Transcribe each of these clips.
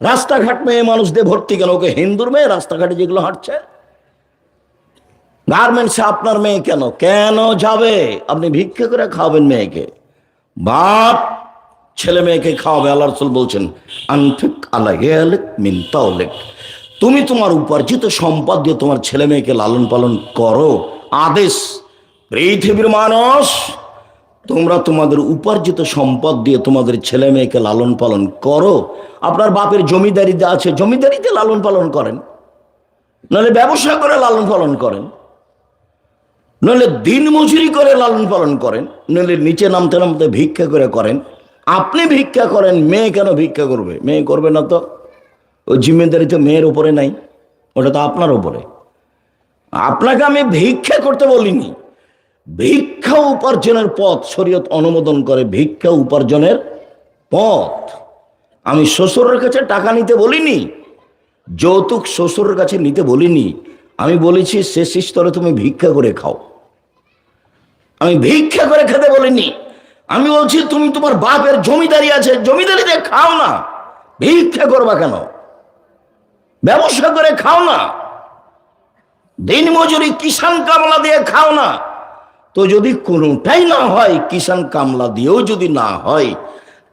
রাস্তাঘাট মেয়ে মানুষ দিয়ে ভর্তি কেন ওকে হিন্দুর মেয়ে, রাস্তাঘাটে যেগুলো হাঁটছে। গার্মেন্টসে আপনার মেয়ে কেন? কেন যাবে? আপনি ভিক্ষা করে খাওয়াবেন মেয়েকে। বাপ, ছেলে মেয়েকে খাওয়াবে, আল্লাহ রসুল বলছেন, আনফিক আল্লাহ মিন তাওলেক। তুমি তোমার উপার্জিত সম্পদ দিয়ে তোমার ছেলে মেয়েকে লালন পালন করো। আদেশ, পৃথিবীর মানুষ তোমরা তোমাদের উপার্জিত সম্পদ দিয়ে তোমাদের ছেলে মেয়েকে লালন পালন করো। আপনার বাপের জমিদারিতে আছে, জমিদারিতে লালন পালন করেন। নাহলে ব্যবসা করে লালন পালন করেন। নইলে দিন মজুরি করে লালন পালন করেন। নইলে নিচে নামতে নামতে ভিক্ষা করে করেন। আপনি ভিক্ষা করেন, মেয়ে কেন ভিক্ষা করবে? মেয়ে করবে না তো। ওই জিম্মেদারি তো মেয়ের উপরে নাই, ওটা তো আপনার উপরে। আপনাকে আমি ভিক্ষা করতে বলিনি। ভিক্ষা উপার্জনের পথ শরীয়ত অনুমোদন করে ভিক্ষা উপার্জনের পথ। আমি শ্বশুরের কাছে টাকা নিতে বলিনি, যৌতুক শ্বশুরের কাছে নিতে বলিনি। আমি বলেছি, শেষ স্তরে তুমি ভিক্ষা করে খাও। আমি ভিক্ষা করে খেতে বলিনি। আমি বলছি, তুমি তোমার বাপের জমিদারি আছে জমিদারিতে খাও না। ভিক্ষা করবা কেন? ব্যবসা করে খাও না। দিন মজুরি কিষান কামলা দিয়ে খাও না। তো যদি কোনোটাই না হয় কিষান কামলা দিয়েও যদি না হয়,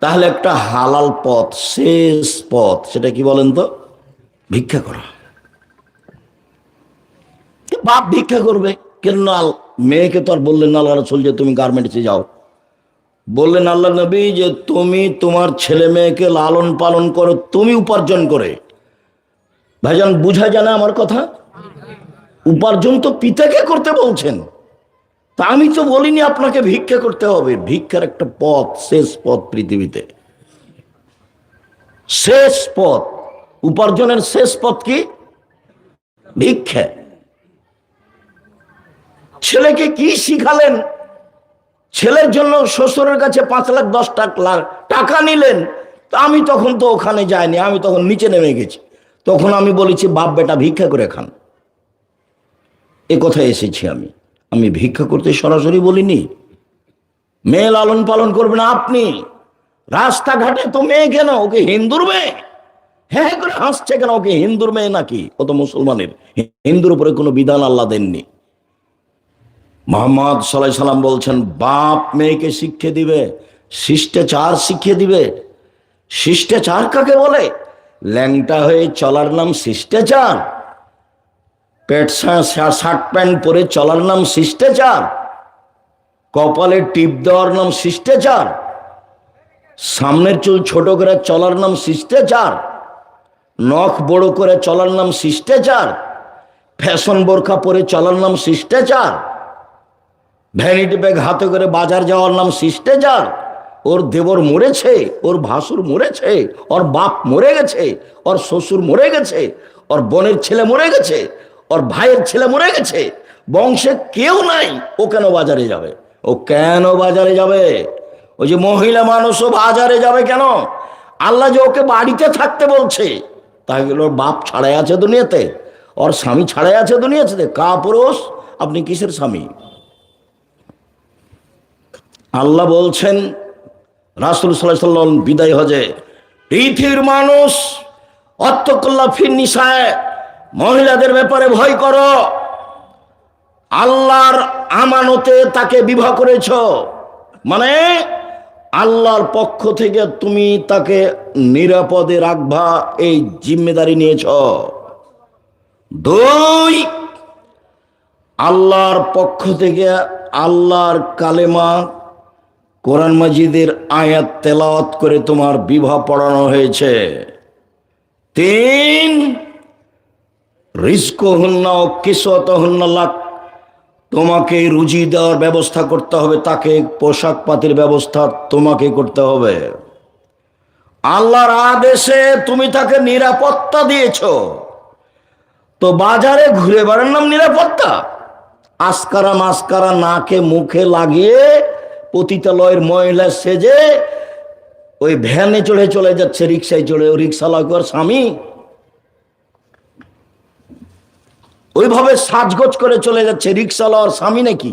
তাহলে একটা হালাল পথ, শেষ পথ, সেটা কি বলেন তো? ভিক্ষা করা। বাপ ভিক্ষা করবে। কেন মেয়েকে তো আর বললেন আল্লাহ রসুল যে তুমি গার্মেন্টসে যাও। বললেন আল্লাহ নবী যে তুমি তোমার ছেলে মেয়েকে লালন পালন করো, তুমি উপার্জন করে। ভাইজান, বুঝা জানা আমার কথা? উপার্জন তো পিতাকে করতে বলছেন। তা আমি তো বলিনি আপনাকে ভিক্ষা করতে হবে। ভিক্ষার একটা পথ, শেষ পথ পৃথিবীতে। শেষ পথ। উপার্জনের শেষ পথ কি? ভিক্ষা। ছেলেকে কি শিখালেন? ছেলের জন্য শ্বশুরের কাছে পাঁচ লাখ, দশ লাখ টাকা নিলেন। তা আমি তখন তো ওখানে যাইনি, আমি তখন নিচে নেমে গেছি। তখন আমি বলেছি, বাপ, বেটা, ভিক্ষা করে খান। এ কথায় এসেছি আমি। আমি ভিক্ষা করতে সরাসরি বলিনি। মেয়ে লালন পালন করবেন আপনি। রাস্তাঘাটে তো মেয়ে কেন? ওকে হিন্দুর মেয়ে? হ্যাঁ করে হাসছে কেন? ওকে হিন্দুর মেয়ে নাকি? ও তো মুসলমানের। হিন্দুর উপরে কোনো বিধান আল্লাহ দেননি। মোহাম্মদ সাল্লাহ সাল্লাম বলছেন, বাপ মেয়েকে শিক্ষা দিবে, শিষ্টাচার শিখিয়ে দিবে। শিষ্টাচার কাকে বলে? ল্যাংটা হয়ে চলার নাম শিষ্টাচার। পেট শার্ট প্যান্ট পরে চলার নাম শিষ্টাচার। কপালে টিপ দেওয়ার নাম শিষ্টাচার। সামনের চুল ছোট করে চলার নাম শিষ্টাচার। নখ বড় করে চলার নাম শিষ্টাচার। ফ্যাশন বোরখা পরে চলার নাম শিষ্টাচার। ভ্যানিটি ব্যাগ হাতে করে বাজার যাওয়ার নাম শিষ্টাচার। ওর দেবর মরেছে, ওর ভাসুর মরেছে, ওর বাপ মরে গেছে, ওর শ্বশুর মরে গেছে, ওর বোনের ছেলে মরে গেছে ওর ভাইয়ের ছেলে মরে গেছে, বংশে কেউ নাই, ও কেন বাজারে যাবে? ও কেন বাজারে যাবে? ওই যে মহিলা মানুষও বাজারে যাবে কেন? আল্লাহ যে ওকে বাড়িতে থাকতে বলছে তাহলে ওর বাপ ছাড়াই আছে দুনিয়াতে, ওর স্বামী ছাড়াই আছে দুনিয়াতে কা পুরুষ আপনি কিসের স্বামী? আল্লাহ বলছেন, রাসুল সাল্লাহ সাল্লাম বিদায় হজে, পৃথিবীর মানুষ অত্যকল্লা ফির নিশায় মহিলাদের ব্যাপারে ভয় করো। আল্লাহর আমানতে তাকে বিবাহ করেছ। মানে আল্লাহর পক্ষ থেকে তুমি তাকে নিরাপদে রাখবা, এই জিম্মেদারি নিয়েছ। দুই, আল্লাহর পক্ষ থেকে আল্লাহর কালেমা কোরআন মাজিদের আয়াত তেলাওয়াত করে তোমার বিবাহ পড়ানো হয়েছে। তিন রিস্ক হন্না ও কিসত হন্নাল্লাহ তোমাকে রুজি দেওয়ার ব্যবস্থা করতে হবে, তাকে পোশাক পাতির ব্যবস্থা তোমাকে করতে হবে। আল্লাহর আদেশে তুমি তাকে নিরাপত্তা দিয়েছ। তো বাজারে ঘুরে বেড়ার নাম নিরাপত্তা। আসকারা মাস্কারা নাকে মুখে লাগিয়ে পতিতালয়ের মহিলা সেজে ওই ভ্যানে চড়ে চলে যাচ্ছে, রিক্সায় চড়ে, ও রিক্সা লাগোয়ার স্বামী ওইভাবে সাজগোজ করে চলে যাচ্ছে রিক্সাওয়ালার স্বামী নাকি?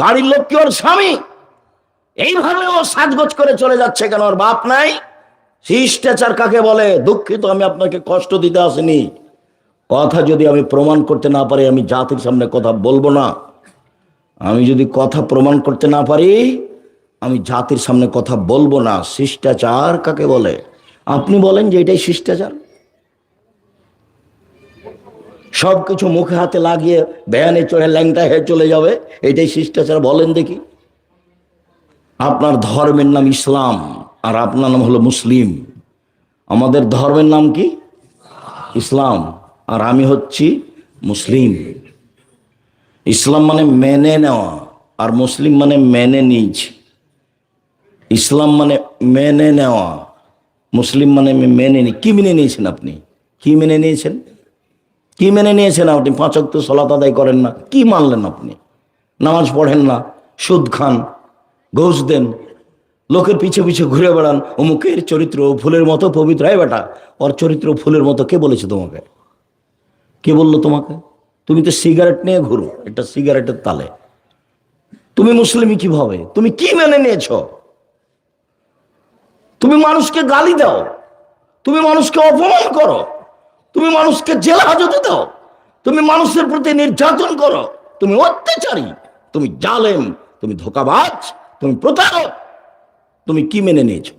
গাড়ির লোক কি ওর স্বামী? এইভাবে ও সাজগোজ করে চলে যাচ্ছে কেন? ওর বাপ নাই? শিষ্টাচার কাকে বলে? দুঃখিত, আমি আপনাকে কষ্ট দিতে আসিনি। কথা যদি আমি প্রমাণ করতে না পারি, আমি জাতির সামনে কথা বলব না। আমি যদি কথা প্রমাণ করতে না পারি, আমি জাতির সামনে কথা বলব না। শিষ্টাচার কাকে বলে? আপনি বলেন যে এটাই শিষ্টাচার। সবকিছু মুখে হাতে লাগিয়ে ভ্যানে চড়ে ল্যাংটা হয়ে চলে যাবে, এটাই শিষ্টাচার, বলেন দেখি। আপনার ধর্মের নাম ইসলাম, আর আপনার নাম হলো মুসলিম। আমাদের ধর্মের নাম কি? ইসলাম। আর আমি হচ্ছি মুসলিম। ইসলাম মানে মেনে নেওয়া, আর মুসলিম মানে মেনে নিয়েছি ইসলাম মানে মেনে নেওয়া, মুসলিম মানে মেনে নি, কি মেনে নিয়েছেন আপনি? কি মেনে নিয়েছেন? কি মেনে নিয়েছেন আপনি? পাঁচক তো সলাত আদায় করেন না। কি মানলেন আপনি? নামাজ পড়েন না, সুদ খান, ঘোষ দেন, লোকের পিছে পিছে ঘুরে বেড়ান, অমুকের চরিত্র ফুলের মতো পবিত্র। হয় বেটা, ওর চরিত্র ফুলের মতো কে বলেছে তোমাকে? কে বলল তোমাকে? তুমি তো সিগারেট নিয়ে ঘুরো এটা সিগারেটের তালে। তুমি মুসলিমই কীভাবে? তুমি কি মেনে নিয়েছ? তুমি মানুষকে গালি দাও। তুমি মানুষকে অপমান করো। তুমি মানুষকে জেলা হাজতে দাও। তুমি মানুষের প্রতি নির্যাতন করো। তুমি অত্যাচারী। তুমি জালেম। তুমি ধোকাবাজ। তুমি প্রতারক। তুমি কি মেনে নিয়েছ?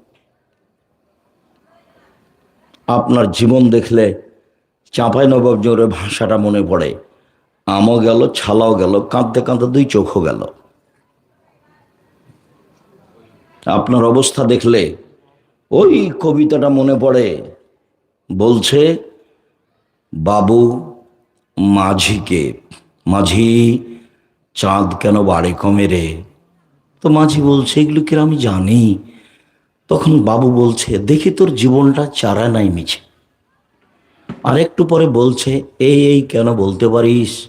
আপনার জীবন দেখলে চাঁপাই নবাব জোরে ভাষাটা মনে পড়ে। আমও গেল, ছালাও গেল, কাঁদতে কাঁদতে দুই চোখও গেল। আপনার অবস্থা দেখলে ওই কবিতাটা মনে পড়ে। বলছে বাবু, মাঝিকে। মাঝি, চাঁদ কেন বাড়ে কমে রে? তো মাঝি বলছে, এগুলো কি আমি জানি? তখন বাবু বলছে, দেখি তোর জীবনটা চারা নাই মিছে। আর একটু পরে বলছে, এই এই কেন বলতে পারিস?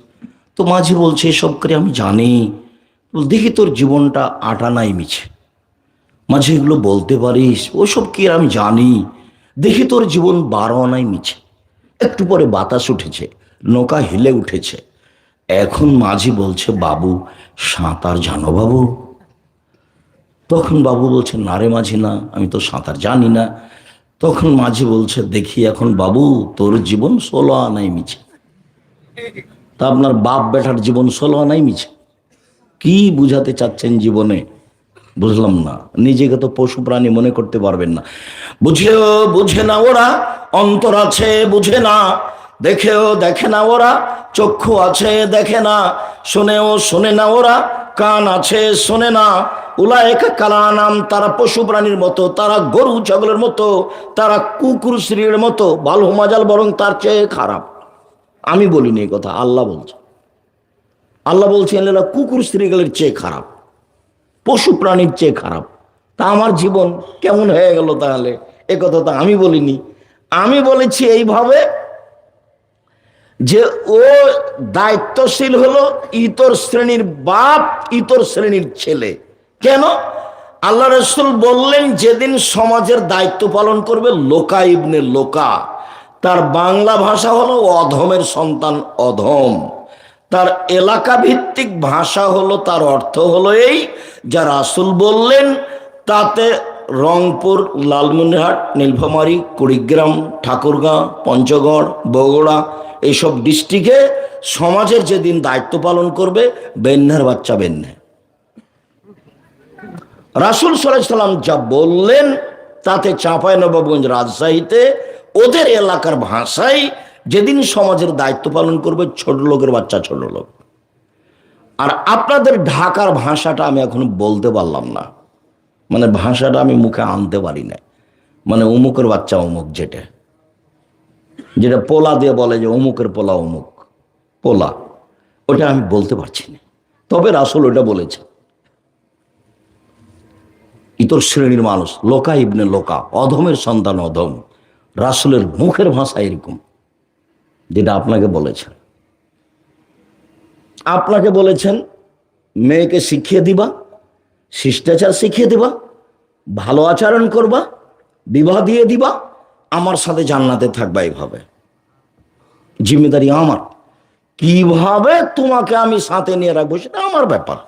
তো মাঝি বলছে, এসব করে আমি জানি। দেখি তোর জীবনটা আটা নাই মিছে। মাঝে এগুলো বলতে পারিস? ওসব কি আমি জানি? দেখি তোর জীবন বারো আনাই মিছে। একটু পরে বাতাস উঠেছে, নৌকা হিলে উঠেছে। এখন মাঝি বলছে, বাবু, সাঁতার জানো বাবু? তখন বাবু বলছে, না রে মাঝি, না, আমি তো সাঁতার জানি না। তখন মাঝি বলছে, দেখি এখন বাবু, তোর জীবন ষোলো আনাই মিছে। তা আপনার বাপ বেটার জীবন ষোলো আনাই মিছে। কি বুঝাতে চাচ্ছেন জীবনে? বুঝলাম না। নিজেকে তো পশু প্রাণী মনে করতে পারবেন না। বুঝেও বুঝে না ওরা অন্তর আছে, বুঝে না। দেখেও দেখে না ওরা, চক্ষু আছে, দেখে না। শোনেও শোনে না ওরা, কান আছে, শোনে না। উলায়ক কালা নাম তারা পশু প্রাণীর মতো, তারা গরু ছাগলের মতো, তারা কুকুর শ্রীর মতো বালু মাজাল বরং তার চেয়ে খারাপ। আমি বলিনি এই কথা, আল্লাহ বলছে। আল্লাহ বলছেন, এরা কুকুর শ্রীগুলোর চেয়ে খারাপ, পশু প্রাণীর চেয়ে খারাপ। তা আমার জীবন কেমন হয়ে গেল তাহলে? এ কথা তো আমি বলিনি। আমি বলেছি এইভাবে যে ও দায়িত্বশীল হলো ইতর শ্রেণির বাপ, ইতর শ্রেণির ছেলে। কেন? আল্লাহ রসুল বললেন, যেদিন সমাজের দায়িত্ব পালন করবে লোকা ইবনে লোকা। তার বাংলা ভাষা হলো অধমের সন্তান অধম। তার এলাকা ভিত্তিক ভাষা হলো, তার অর্থ হলো এই, যা রাসুল বললেন, তাতে রংপুর, লালমনিরহাট, নীলফামারী, কুড়িগ্রাম, ঠাকুরগাঁ, পঞ্চগড়, বগুড়া এইসব ডিস্ট্রিক্টে সমাজের যেদিন দায়িত্ব পালন করবে, বেন্যার বাচ্চা বেন্যা। রাসুল সাল্লাম যা বললেন, তাতে চাঁপাই নবাবগঞ্জ রাজশাহীতে ওদের এলাকার ভাষায় যেদিন সমাজের দায়িত্ব পালন করবে, ছোট লোকের বাচ্চা, ছোট লোক। আর আপনাদের ঢাকার ভাষাটা আমি এখন বলতে পারলাম না। মানে ভাষাটা আমি মুখে আনতে পারি না মানে অমুকের বাচ্চা অমুক যেটা। যেটা পোলা দিয়ে বলে যে অমুকের পোলা অমুক পোলা। ওটা আমি বলতে পারছি না। তবে রাসুল ওটা বলেছে। ইতর শ্রেণির মানুষ, লোকা ইবনে লোকা, অধমের সন্তান অধম, রাসুলের মুখের ভাষা এরকম, যেটা আপনাকে বলেছেন আপনাকে বলেছেন, মেয়েকে শিখিয়ে দিবা শিষ্টাচার শিখিয়ে দেবা, ভালো আচরণ করবা, বিবাহ দিয়ে দিবা, আমার সাথে জান্নাতে থাকবা এইভাবে। জিম্মেদারি আমার। কীভাবে তোমাকে আমি সাথে নিয়ে রাখব সেটা আমার ব্যাপার।